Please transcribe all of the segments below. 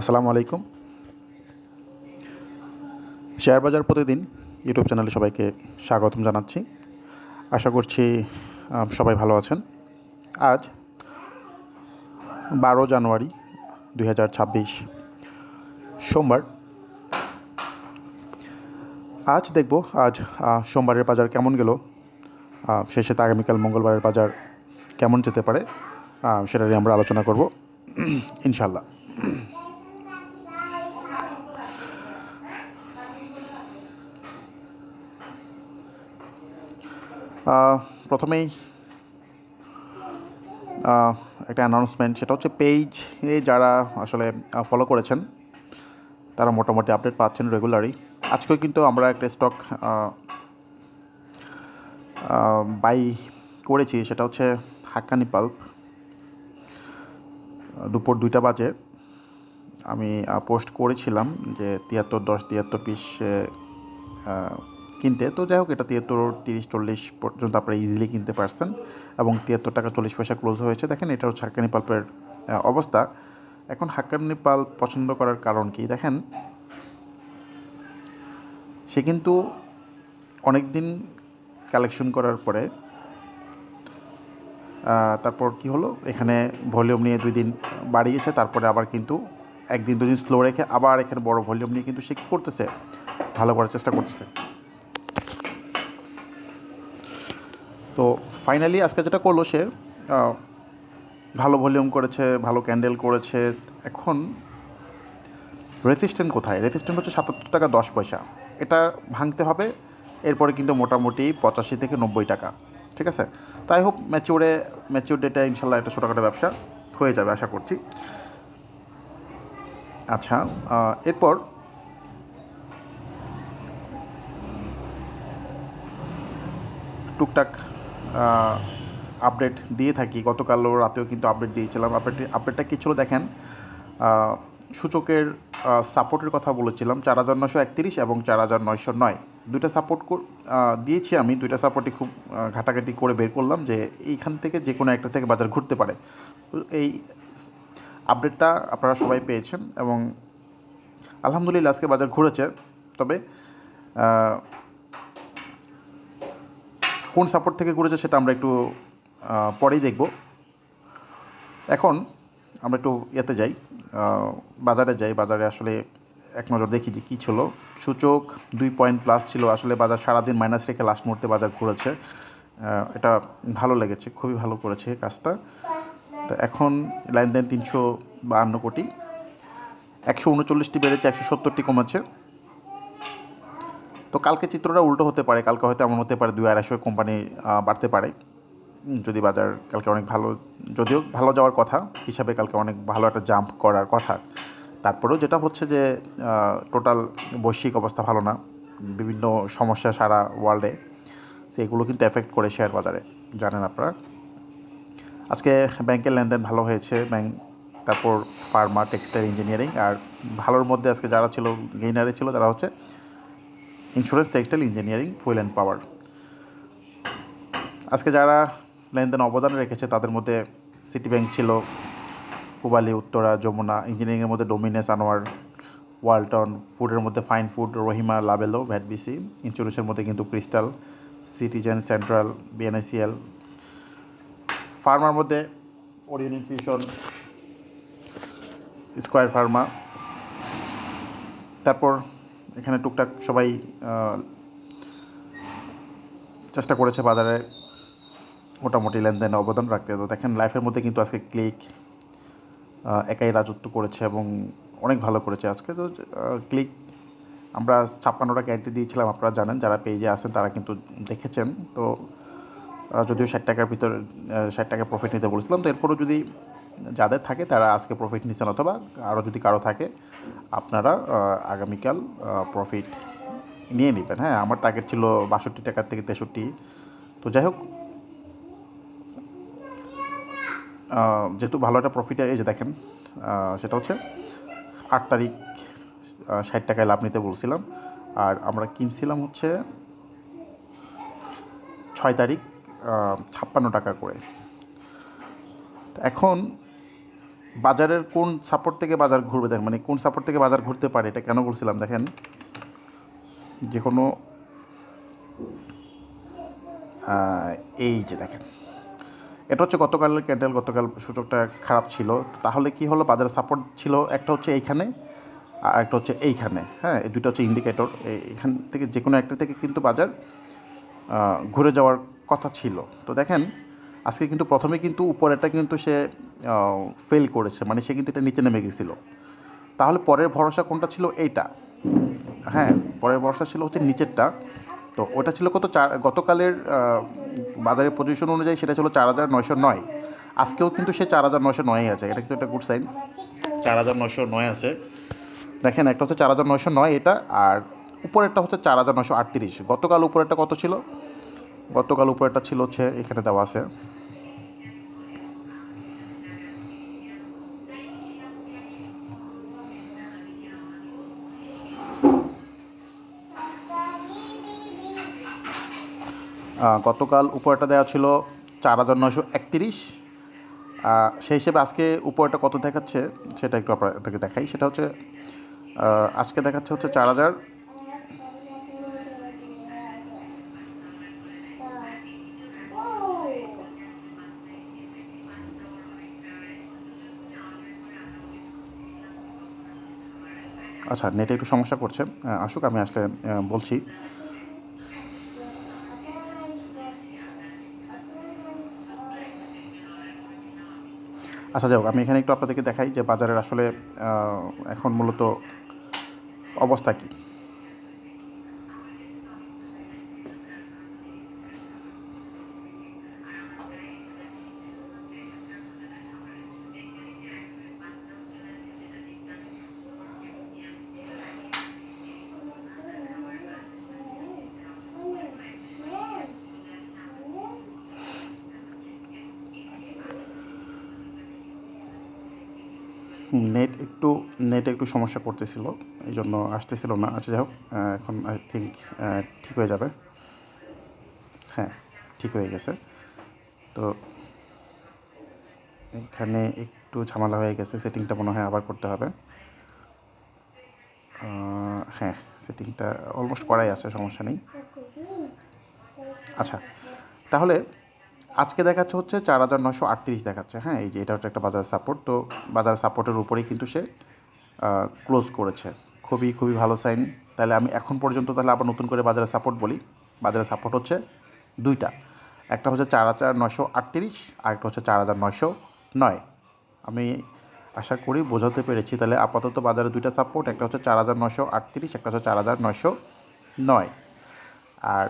আসসালামু আলাইকুম। শেয়ার বাজার প্রতিদিন ইউটিউব চ্যানেলে সবাইকে স্বাগতম জানাচ্ছি। আশা করছি সবাই ভালো আছেন। আজ বারো জানুয়ারি দুই হাজার ছাব্বিশ সোমবার। আজ দেখব, আজ সোমবারের বাজার কেমন গেল সেই আগামীকাল মঙ্গলবারের বাজার কেমন যেতে পারে সেটা নিয়ে আমরা আলোচনা করব ইনশাল্লাহ প্রথমেই একটা অ্যানাউন্সমেন্ট সেটা হচ্ছে পেজে যারা আসলে ফলো করেছেন, তারা মোটামুটি আপডেট পাচ্ছেন রেগুলারই আজকেও কিন্তু আমরা একটা স্টক বাই করেছি, সেটা হচ্ছে হাক্কানি পাল্প দুপুর দুইটা বাজে। আমি পোস্ট করেছিলাম যে তিয়াত্তর দশ, তিয়াত্তর পিস কিনতে। তো যাই হোক, এটা তিয়াত্তর, তিরিশ, চল্লিশ পর্যন্ত আপনারা ইজিলি কিনতে পারছেন এবং তিয়াত্তর টাকা চল্লিশ পয়সা ক্লোজ হয়েছে। দেখেন, এটা হচ্ছে হাক্কানি পাল্পের অবস্থা। এখন হাক্কানি পাল্প পছন্দ করার কারণ কি? দেখেন, সে কিন্তু অনেক দিন কালেকশন করার পরে তারপর কি হলো? এখানে ভলিউম নিয়ে দুই দিন বাড়িয়েছে তারপরে আবার কিন্তু একদিন দুদিন স্লো রেখে আবার এখানে বড় ভলিউম নিয়ে কিন্তু সে করতেছে? ভালো করার চেষ্টা করতেছে। তো ফাইনালি আজকে যেটা করল সে ভালো ভলিউম করেছে, ভালো ক্যান্ডেল করেছে। এখন রেসিস্ট্যান্ট কোথায়? রেসিস্ট্যান্ট হচ্ছে সাতাত্তর টাকা দশ পয়সা। এটা ভাঙতে হবে, এরপরে কিন্তু মোটামুটি পঁচাশি থেকে নব্বই টাকা। ঠিক আছে? তাই হোক ম্যাচিওরে ম্যাচিওর ডেটা ইনশাল্লাহ একটা ছোটোখাটো ব্যবসা হয়ে যাবে, আশা করছি। আচ্ছা এরপর টুকটাক আপডেট দিয়ে থাকি। গতকাল রাতেও কিন্তু আপডেট দিয়েছিলাম। আপডেট আপডেটটা কী ছিল দেখেন? সূচকের সাপোর্টের কথা বলেছিলাম। চার হাজার নয়শো একত্রিশ এবং চার হাজার নয়শো নয়। দুইটা সাপোর্ট দিয়েছি আমি। দুইটা সাপোর্টই খুব ঘাটাঘাটি করে বের করলাম যে এইখান থেকে যে কোনো একটা থেকে বাজার ঘুরতে পারে। এই আপডেটটা আপনারা সবাই পেয়েছেন এবং আলহামদুলিল্লাহ আজকে বাজার ঘুরেছে। তবে কোন সাপোর্ট থেকে ঘুরেছে সেটা আমরা একটু পরেই দেখব। এখন আমরা একটু ইয়েতে যাই বাজারে যাই। বাজারে আসলে এক নজর দেখি যে কী ছিল। সূচক দুই পয়েন্ট প্লাস ছিল। আসলে বাজার সারাদিন মাইনাস রেখে লাস্ট মুহূর্তে বাজার ঘুরেছে। এটা ভালো লেগেছে, খুবই ভালো করেছে কাজটা। তো এখন লেনদেন তিনশো বাহান্ন কোটি। একশো উনচল্লিশটি বেড়েছে, একশো সত্তরটি কমেছে। তো কালকে চিত্রটা উল্টো হতে পারে, কালকে হয়তো এমন হতে পারে দুই আড়াইশো কোম্পানি বাড়তে পারে। যদি বাজার কালকে অনেক ভালো, যদিও ভালো যাওয়ার কথা, হিসাবে কালকে অনেক ভালো একটা জাম্প করার কথা। তারপরেও যেটা হচ্ছে যে টোটাল বৈশ্বিক অবস্থা ভালো না, বিভিন্ন সমস্যা সারা ওয়ার্ল্ডে তো এগুলো কিন্তু এফেক্ট করে শেয়ার বাজারে, জানেন আপনারা। আজকে ব্যাংকের লেনদেন ভালো হয়েছে, ব্যাংক, তারপর ফার্মা টেক্সটাইল ইঞ্জিনিয়ারিং আর ভালোর মধ্যে আজকে যারা ছিল গেইনারে ছিল, তারা হচ্ছে insurance textile engineering fuel and power আজকে যারা লেনদেন অবদান রেখেছে, তাদের মধ্যে সিটি ব্যাংক ছিল পুবালি উত্তরা যমুনা ইঞ্জিনিয়ারিংয়ের মধ্যে ডোমিনেস আনোয়ার ওয়ালটন ফুডের মধ্যে ফাইন ফুড রহিমা লাবেলো ভ্যাটবিসি ইন্স্যুরেন্সের মধ্যে কিন্তু ক্রিস্টাল সিটিজেন সেন্ট্রাল বিএনআইসিএল ফার্মার মধ্যে ওরিয়ন ইনফিউশন স্কোয়ার ফার্মা তারপর এখানে টুকটাক সবাই চেষ্টা করেছে বাজারে মোটামুটি লেনদেনে অবদান রাখতে। তো দেখেন লাইফের মধ্যে কিন্তু আজকে ক্লিক একাই রাজত্ব করেছে এবং অনেক ভালো করেছে আজকে। তো ক্লিক আমরা ছাপ্পান্নটা ক্যান্টি দিয়েছিলাম, আপনারা জানেন, যারা পেজে আছেন তারা কিন্তু দেখেছেন। তো যদিও ষাট টাকার ভিতর ষাট টাকা প্রফিট নিতে বলেছিলাম, তো এরপরও যদি যাদের থাকে তারা আজকে প্রফিট নিচ্ছেন অথবা আরও যদি কারও থাকে, আপনারা আগামীকাল প্রফিট নিয়ে নেবেন। হ্যাঁ আমার টার্গেট ছিল বাষট্টি টাকার থেকে তেষট্টি। তো যাই হোক যেহেতু ভালো একটা প্রফিট এই যে দেখেন সেটা হচ্ছে আট তারিখ ষাট টাকায় লাভ নিতে বলছিলাম। আর আমরা কিনছিলাম হচ্ছে ছয় তারিখ ছাপ্পান্ন টাকা করে। এখন বাজারের কোন সাপোর্ট থেকে বাজার ঘুরবে দেখেন মানে কোন সাপোর্ট থেকে বাজার ঘুরতে পারে এটা কেন বলছিলাম দেখেন? যে কোনো এই যে দেখেন, এটা হচ্ছে গতকালের ক্যান্ডেল গতকাল সূচকটা খারাপ ছিল। তাহলে কি হলো? বাজারে সাপোর্ট ছিল, একটা হচ্ছে এইখানে, আর একটা হচ্ছে এইখানে। হ্যাঁ এই দুটো হচ্ছে ইন্ডিকেটর এখান থেকে যে কোনো একটা থেকে কিন্তু বাজার ঘুরে যাওয়ার কথা ছিল। তো দেখেন, আজকে কিন্তু প্রথমে কিন্তু উপরেরটা কিন্তু সে ফেল করেছে মানে সে কিন্তু এটা নিচে নেমে গেছিল। তাহলে পরের ভরসা কোনটা ছিল? এইটা। হ্যাঁ পরের ভরসা ছিল হচ্ছে নিচেরটা। তো ওটা ছিল কত? চার, গতকালের বাজারের পজিশন অনুযায়ী সেটা ছিল চার হাজার নয়শো নয়। আজকেও কিন্তু সে চার হাজার নয়শো নয় আছে। এটা কিন্তু একটা গুড সাইন চার হাজার নয়শো নয় আছে। দেখেন, একটা হচ্ছে চার হাজার নয়শো নয় এটা, আর উপরেরটা হচ্ছে চার হাজার নয়শো আটত্রিশ। গতকাল উপরেরটা কত ছিল? গতকাল উপরেরটা ছিল হচ্ছে, এখানে দেওয়া আছে। গতকাল উপরেটা দেওয়া ছিল চার হাজার নয়শো একত্রিশ। সেই হিসেবে আজকে উপরেটা কত দেখাচ্ছে, সেটা একটু আপনাদেরকে দেখাই। সেটা হচ্ছে আজকে দেখাচ্ছে হচ্ছে চার হাজার আচ্ছা নেটে একটু সমস্যা করছে। আসুক, আমি আসলে বলছি। আচ্ছা যাই হোক, আমি এখানে একটু আপনাদেরকে দেখাই যে বাজারের আসলে এখন মূলত অবস্থা কী। নেট একটু নেট একটু সমস্যা করতেছিল এই জন্য আসতেছিল না। আচ্ছা যাই হোক এখন আই থিঙ্ক ঠিক হয়ে যাবে। হ্যাঁ ঠিক হয়ে গেছে। তো এখানে একটু ঝামেলা হয়ে গেছে, সেটিংটা মনে হয় আবার করতে হবে। হ্যাঁ সেটিংটা অলমোস্ট করাই আছে, সমস্যা নেই। আচ্ছা তাহলে আজকে দেখাচ্ছে হচ্ছে চার হাজার নশো আটত্রিশ দেখাচ্ছে। হ্যাঁ এই যে এটা হচ্ছে একটা বাজার সাপোর্ট তো বাজার সাপোর্টের উপরেই কিন্তু সে ক্লোজ করেছে। খুবই খুবই ভালো সাইন তাহলে আমি এখন পর্যন্ত তাহলে আবার নতুন করে বাজারে সাপোর্ট বলি। বাজারে সাপোর্ট হচ্ছে দুইটা। একটা হচ্ছে চার হাজার নশো আটত্রিশ, আর একটা হচ্ছে চার হাজার নশো নয়। আমি আশা করি বোঝাতে পেরেছি। তাহলে আপাতত বাজারে দুইটা সাপোর্ট একটা হচ্ছে চার হাজার নশো আটত্রিশ, একটা হচ্ছে চার হাজার নশো নয়। আর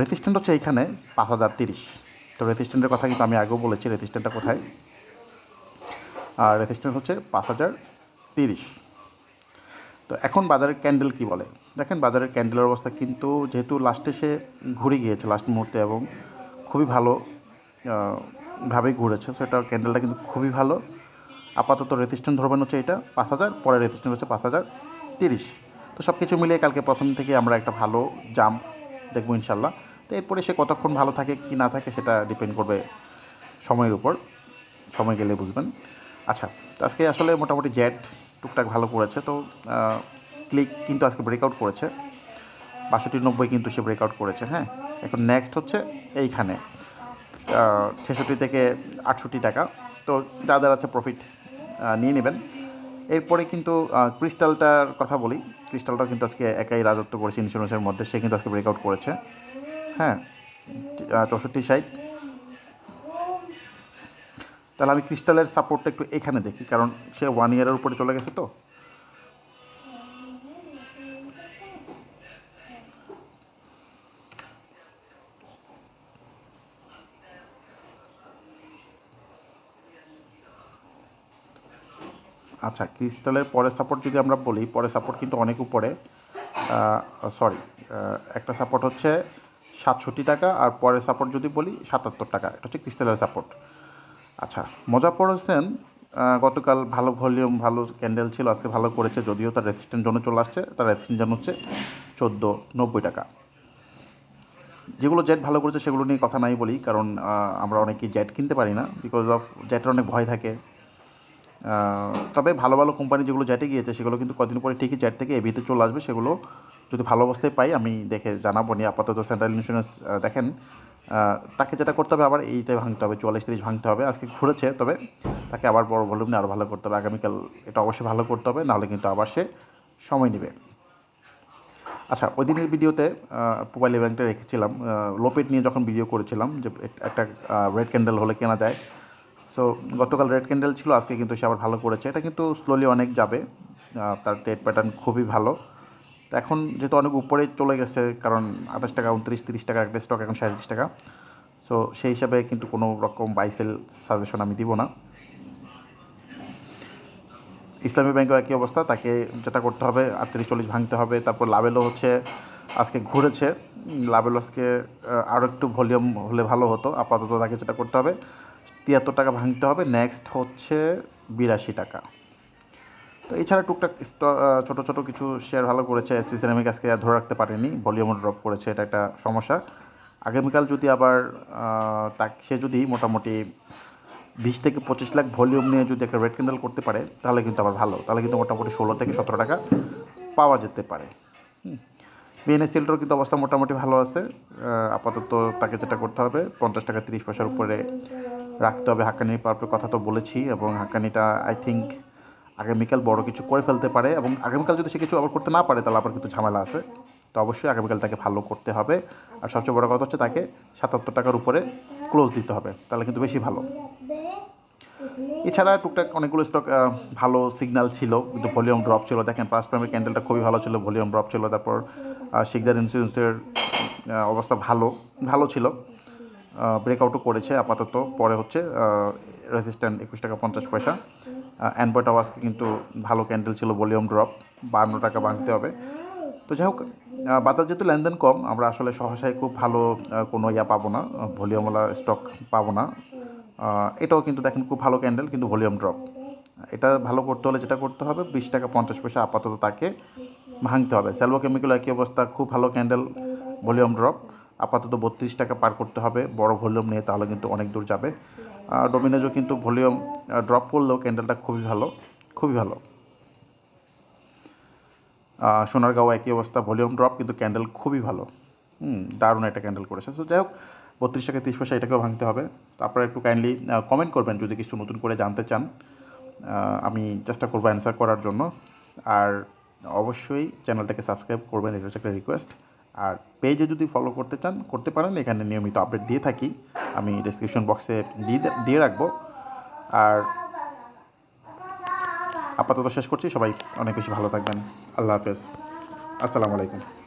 রেজিস্ট্যান্ট হচ্ছে এইখানে পাঁচ হাজার তিরিশ। তো রেজিস্ট্যান্টের কথা কিন্তু আমি আগেও বলেছি রেজিস্ট্যান্টটা কোথায়? আর রেজিস্ট্যান্ট হচ্ছে পাঁচ হাজার তিরিশ। তো এখন বাজারের ক্যান্ডেল কি বলে? দেখেন বাজারের ক্যান্ডেলের অবস্থা কিন্তু যেহেতু লাস্টে সে ঘুরে গিয়েছে লাস্ট মুহূর্তে এবং খুবই ভালো ভাবে ঘুরেছে সেটা ক্যান্ডেলটা কিন্তু খুবই ভালো। আপাতত রেজিস্ট্যান্ট ধরবেন হচ্ছে এটা পাঁচ হাজার, পরে রেজিস্ট্যান্ট হচ্ছে পাঁচ হাজার তিরিশ। তো সব কিছু মিলিয়ে কালকে প্রথম থেকে আমরা একটা ভালো জাম্প দেখব ইনশাল্লাহ। তো এরপরে সে কতক্ষণ ভালো থাকে, কি না থাকে সেটা ডিপেন্ড করবে সময়ের উপর। সময় গেলে বুঝবেন। আচ্ছা আজকে আসলে মোটামুটি জেট টুকটাক ভালো করেছে। তো ক্লিক কিন্তু আজকে ব্রেকআউট করেছে। বাষট্টি নব্বই কিন্তু সে ব্রেকআউট করেছে হ্যাঁ? এখন নেক্সট হচ্ছে এইখানে। ছেষট্টি থেকে আটষট্টি টাকা। তো যাদের আছে প্রফিট নিয়ে নেবেন। এরপরে কিন্তু ক্রিস্টালটার কথা বলি। ক্রিস্টালটাও কিন্তু আজকে একাই রাজত্ব করেছে ইন্স্যুরেন্সের মধ্যে। সে কিন্তু আজকে ব্রেকআউট করেছে। হ্যাঁ চৌষট্টি সাইড তাহলে আমি ক্রিস্টালের সাপোর্টটা একটু এখানে দেখি, কারণ সে ওয়ান ইয়ারের উপরে চলে গেছে তো। আচ্ছা ক্রিস্টালের পরে সাপোর্ট যদি আমরা বলি পরে সাপোর্ট কিন্তু অনেক উপরে। সরি একটা সাপোর্ট হচ্ছে সাতষট্টি টাকা আর পরের সাপোর্ট যদি বলি সাতাত্তর টাকা। এটা হচ্ছে ক্রিস্টালের সাপোর্ট আচ্ছা মজা আহ, গতকাল ভালো ভলিউম ভালো ক্যান্ডেল ছিল আজকে ভালো করেছে যদিও তার রেসিস্ট্যান্ট জোনে চলে আসছে তার রেসিস্ট্যান্ট জোন হচ্ছে চোদ্দ নব্বই টাকা। যেগুলো জেট ভালো করেছে সেগুলো নিয়ে কথা নাই বলি কারণ আমরা অনেকেই জেট কিনতে পারি না বিকজ অফ জেটের অনেক ভয় থাকে। তবে ভালো ভালো কোম্পানি যেগুলো জ্যাটে গিয়েছে সেগুলো কিন্তু কদিন পরে ঠিকই জ্যাট থেকে এভিতে চলে আসবে সেগুলো যদি ভালো অবস্থায় পাই, আমি দেখে জানাব নি আপাতত সেন্ট্রাল ইন্স্যুরেন্স দেখেন তাকে যেটা করতে হবে আবার এইটাই ভাঙতে হবে, চুয়াল্লিশ তিরিশ ভাঙতে হবে। আজকে ঘুরেছে, তবে তাকে আবার বড় ভলিউম নিয়ে আরও ভালো করতে হবে। আগামীকাল এটা অবশ্যই ভালো করতে হবে, নাহলে কিন্তু আবার সে সময় নেবে। আচ্ছা ওই দিনের ভিডিওতে মোবাইল ব্যাংকটা রেখেছিলাম লোপেট নিয়ে যখন ভিডিও করেছিলাম যে একটা রেড ক্যান্ডেল হলে কেনা যায়। সো গতকাল রেড ক্যান্ডেল ছিল, আজকে কিন্তু সে আবার ভালো করেছে। এটা কিন্তু স্লোলি অনেক যাবে তার ট্রেড প্যাটার্ন খুবই ভালো। তো এখন যেহেতু অনেক উপরে চলে গেছে, কারণ আঠাশ টাকা, উনত্রিশ, তিরিশ টাকা, একটা স্টক এখন সাঁত্রিশ টাকা। সো সেই হিসাবে কিন্তু কোনো রকম বাইসেল সাজেশন আমি দিব না। ইসলামী ব্যাংকেও একই অবস্থা, তাকে যেটা করতে হবে, আটত্রিশ, চল্লিশ ভাঙতে হবে, তারপর লাভেলও হচ্ছে আজকে ঘুরেছে। লাভেল আজকে আরও একটু ভলিউম হলে ভালো হতো, আপাতত তাকে যেটা করতে হবে, তিয়াত্তর টাকা ভাঙতে হবে নেক্সট হচ্ছে বিরাশি টাকা। তো এছাড়া টুকটাক ছোটো ছোটো কিছু শেয়ার ভালো করেছে এসপি সিনেমিক আজকে আর ধরে রাখতে পারেনি। ভলিউম ড্রপ করেছে, এটা একটা সমস্যা। আগামীকাল যদি আবার তাক, সে যদি মোটামুটি বিশ থেকে পঁচিশ লাখ ভলিউম নিয়ে যদি একটা রেড ক্যান্ডেল করতে পারে, তাহলে কিন্তু আবার ভালো। তাহলে কিন্তু মোটামুটি ষোলো থেকে সতেরো টাকা পাওয়া যেতে পারে। বিএনএসএলটার কিন্তু অবস্থা মোটামুটি ভালো আছে। আপাতত তাকে যেটা করতে হবে, পঞ্চাশ টাকা, তিরিশ পয়সার উপরে রাখতে হবে। হাক্কানি পার্পের কথা তো বলেছি এবং হাক্কানিটা আই থিঙ্ক আগামীকাল বড় কিছু করে ফেলতে পারে এবং আগামীকাল যদি সে কিছু আবার করতে না পারে, তাহলে আবার কিন্তু ঝামেলা আছে। তো অবশ্যই আগামীকাল তাকে ভালো করতে হবে। আর সবচেয়ে বড় কথা হচ্ছে তাকে সাতাত্তর টাকার উপরে ক্লোজ দিতে হবে। তাহলে কিন্তু বেশি ভালো। এছাড়া টুকটাক অনেকগুলো স্টক ভালো সিগন্যাল ছিল। কিন্তু ভলিউম ড্রপ ছিল। দেখেন পাঁচ প্রাইমের ক্যান্ডেলটা খুবই ভালো ছিল ভলিউম ড্রপ ছিল। তারপর শিকদার ইন্স্যুরেন্সের অবস্থা ভালো ভালো ছিল। ব্রেকআউটও করেছে, আপাতত। পরে হচ্ছে রেজিস্ট্যান্ট একুশ টাকা পঞ্চাশ পয়সা। অ্যান্ড্রয়েড আওয়াজকে কিন্তু ভালো ক্যান্ডেল ছিল ভলিউম ড্রপ বান্ন টাকা ভাঙতে হবে। তো যাই হোক বাজার যেহেতু লেনদেন কম, আমরা আসলে সহসায় খুব ভালো কোনো ইয়া পাবো না, ভলিউমওয়ালা স্টক পাবো না। এটাও কিন্তু দেখেন খুব ভালো ক্যান্ডেল কিন্তু ভলিউম ড্রপ এটা ভালো করতে হলে যেটা করতে হবে, বিশ টাকা পঞ্চাশ পয়সা আপাতত তাকে ভাঙতে হবে। সেলভো কেমিক্যাল একই অবস্থা, খুব ভালো ক্যান্ডেল ভলিউম ড্রপ আপাতত বত্রিশ টাকা পার করতে হবে। বড় ভলিউম নিয়ে তাহলে কিন্তু অনেক দূর যাবে। ডোমিনোজও কিন্তু ভলিউম ড্রপ করলেও ক্যান্ডেলটা খুবই ভালো খুবই ভালো। সোনারগাঁও একই অবস্থা, ভলিউম ড্রপ কিন্তু ক্যান্ডেল খুবই ভালো। হুম, দারুণ একটা ক্যান্ডেল করেছে। তো যাই হোক, বত্রিশ টাকা তিরিশ পয়সা এটাকেও ভাঙতে হবে। তো আপনারা একটু কাইন্ডলি কমেন্ট করবেন যদি কিছু নতুন করে জানতে চান। আমি চেষ্টা করব অ্যান্সার করার জন্য। আর অবশ্যই চ্যানেলটাকে সাবস্ক্রাইব করবেন, এটা হচ্ছে একটা রিকোয়েস্ট আর পেজে যদি ফলো করতে চান, করতে পারেন। এখানে নিয়মিত আপডেট দিয়ে থাকি। আমি ডিসক্রিপশন বক্সে দিয়ে দিয়ে রাখব। আর আপাতত শেষ করছি। সবাই অনেক বেশি ভালো থাকবেন। আল্লাহ হাফেজ। আসসালামু আলাইকুম।